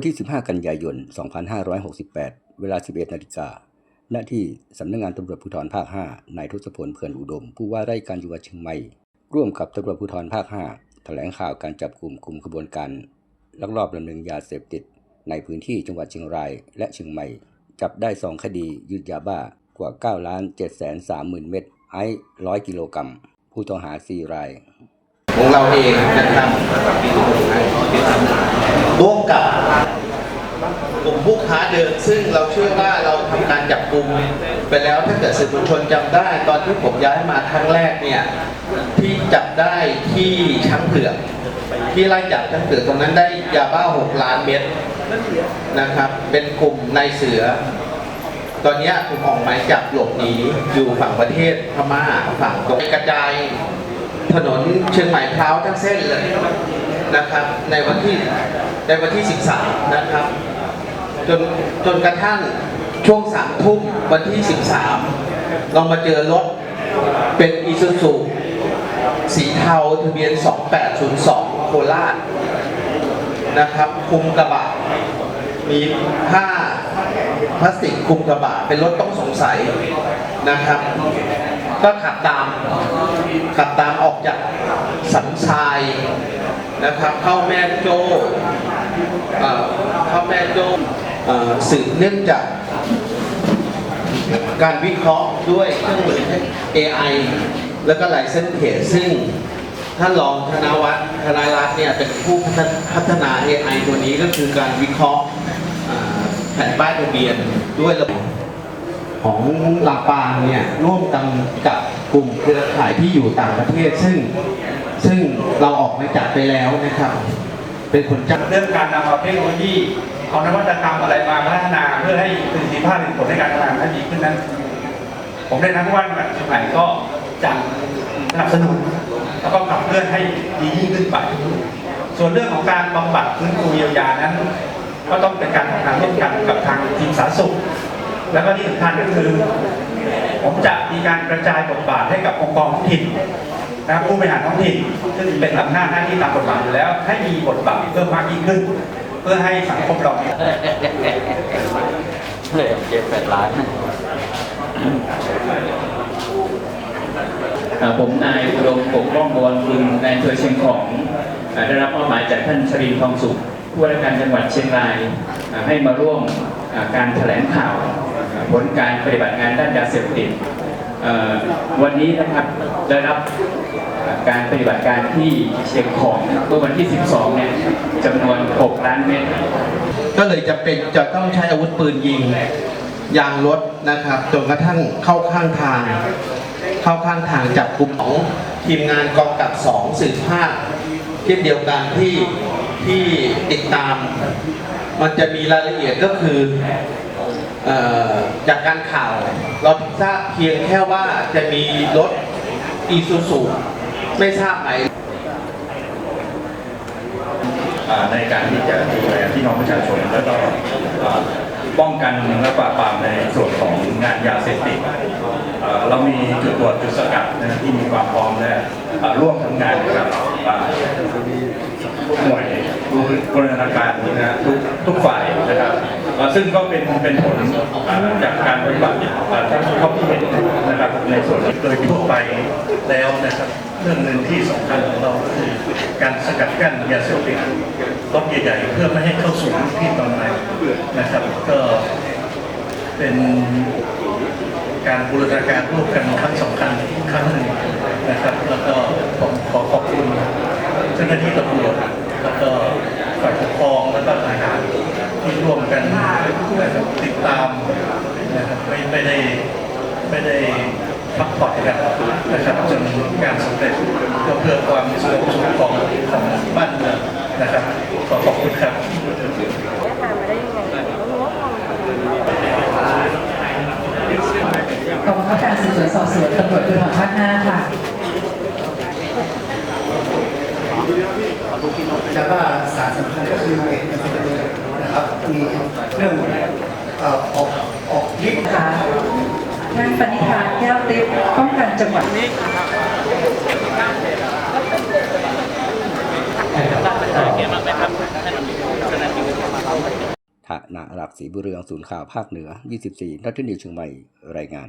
มื่อวันที่ 15 กันยายน 2568 เวลา 11 นาฬิกาณที่สำนักงานตำรวจภูธรภาค 5 นายทศพลเพื่อนอุดม ผู้ว่าราชการจังหวัดเชียงใหม่ ร่วมกับตำรวจภูธรภาค 5 แถลงข่าวการจับกลุ่มกลุ่มขบวนการลักลอบลำเลียงยาเสพติด ในพื้นที่จังหวัดเชียงรายและเชียงใหม่ จับได้2คดียึดยาบ้ากว่า 9 ล้าน7แสน30,000 เม็ดไอซ์100กิโลกรัมผู้ต้องหา 4 รายของเราเองนะครับร่วมกับ กลุ่มผู้ค้าเดิมซึ่งเราเชื่อว่าเราทำการจับกลุ่มไปแล้วถ้าเกิดสื่อมวลชนจำได้ ตอนที่ผมย้ายมาครั้งแรกเนี่ยที่จับได้ที่ช้างเผือกที่ไล่จับช้างเผือกตรงนั้นได้ยาบ้า 6 ล้านเม็ดนะครับ เป็นกลุ่มนายเสือ ตอนนี้ยถูกออกหมายจับหลบหนีอยู่ฝั่งประเทศพม่าฝั่งตรงกระจายถนนเชียงใหม่พร้าวทั้งเส้นเลยนะครับ ในวันที่ในวันที่ 13 นะครับ จนจนกระทั่งช่วงสามทุ่มวันที่ 13 เรามาเจอรถเป็นอีซูซูสีเทาทะเบียน 2802 โคราชนะครับ คุมกระบะ มีผ้าพลาสติกคุมกระบะ เป็นรถต้องสงสัยนะครับ ก็ขับตามขับตามออกจากสันทรายนะครับ เข้าแม่โจ้เข้าแม่โจ้ สืบเนื่องจากการวิเคราะห์ด้วยเครื่องมือ AI แล้วก็ License Plate ซึ่งท่านรองธนวัฒน์ธนารัตน์เนี่ยเป็นผู้พัฒนา AI ตัวนี้ก็คือการวิเคราะห์แผ่นป้ายทะเบียนด้วยระบบของลำปางเนี่ยร่วมกันกับกลุ่มเครือข่ายที่อยู่ต่างประเทศ ซึ่งซึ่งเราออกหมายจับไปแล้วนะครับ เป็นคนจ้างเรื่องการนำเอาเทคโนโลยี เอานวัตกรรมอะไรมาพัฒนาเพื่อให้ประสิทธิภาพเป็นผลในการทำงานนั้นดีขึ้นนั้น ผมในทั้งวันแบบเชียงใหม่ก็จะสนับสนุนแล้วก็ขับเคลื่อนให้ดียิ่งขึ้นไป ส่วนเรื่องของการบำบัดฟื้นฟูเยียวยานั้น ก็ต้องเป็นการทำงานร่วมกันกับทางทีมสาธารณสุข แล้วก็ที่สำคัญก็คือ ผมจะมีการกระจายบทบาทให้กับองค์กรท้องถิ่นนะผู้บริหารท้องถิ่นซึ่งเป็นอำนาจหน้าที่ตามกฎหมายอยู่แล้ว ให้มีบทบาทเพิ่มมากยิ่งขึ้น เพื่อให้สังคมเราเนี่ยเลยเจ็ดแปดล้านอ่าผมนายอุดมปกป้องบวรคุณนายอำเภอเชียงของอ่าได้รับมอบหมายจากท่านชรินทร์ทองสุขผู้ว่าราชการจังหวัดเชียงรายอ่าให้มาร่วมอ่าการแถลงข่าวอ่าผลการปฏิบัติงานด้านยาเสพติดเอ่อ วันนี้นะครับได้รับการปฏิบัติการที่เชียงของเมื่อวันที่ 12 เนี่ยจำนวน 6 ล้านเมตร ก็เลยจะเป็นจะต้องใช้อาวุธปืนยิงยางรถนะครับจนกระทั่งเข้าข้างทาง เข้าข้างทางจับกลุ่มของทีมงานกองกับสองสืบภาคเช่นเดียวกันที่ที่ติดตาม มันจะมีรายละเอียดก็คือ จากการข่าว เราทราบเพียงแค่ว่าจะมีรถอีซูซูไม่ทราบไหมในการที่จะดูแลพี่น้องประชาชนแล้วก็อ่าป้องกันและปราบปรามในส่วนของงานยาเสพติดเรามีจุดตรวจจุดสกัดนะที่มีความพร้อมและร่วมทำงานกับอ่าหน่วยบูรณาการนะทุกทุกฝ่ายนะครับ ซึ่งก็เป็นเป็นผลจากการปฏิบัติอ่าเท่าที่เห็นนะครับในส่วนโดยทั่วไปแล้วนะครับเรื่องหนึ่งที่สำคัญของเราก็คือการสกัดกั้นยาเสพติดรถใหญ่ๆเพื่อไม่ให้เข้าสู่พื้นที่ตอนในนะครับก็เป็นการบูรณาการร่วมกันครั้งสำคัญครั้งหนึ่งนะครับ แล้วก็ผมขอขอบคุณเจ้าหน้าที่ตำรวจแล้วก็ฝ่ายปกครองแล้วก็ทหารที่ร่วมกันนะครับติดตาม นะครับไม่ไม่ได้ไม่ได้พักผ่อนกันนะครับจนงานสำเร็จก็เพื่อความสงบสุขของของบ้านเมืองนะครับขอขอบคุณครับกองบังคับการสืบสวนสอบสวนตำรวจภูธรภาค5ค่ะแล้วก็สารสำคัญก็คือเอกสารนะครับ มีเรื่องเอ่อออกออกฤทธิ์ ค่ะ ท่านปณิธานแก้วติ๊บป้องกันจังหวัดเกมมากไหมครับท่านนารักศรีบุเรืองศูนย์ข่าวภาคเหนือ 24 นัทนิวเชียงใหม่ รายงาน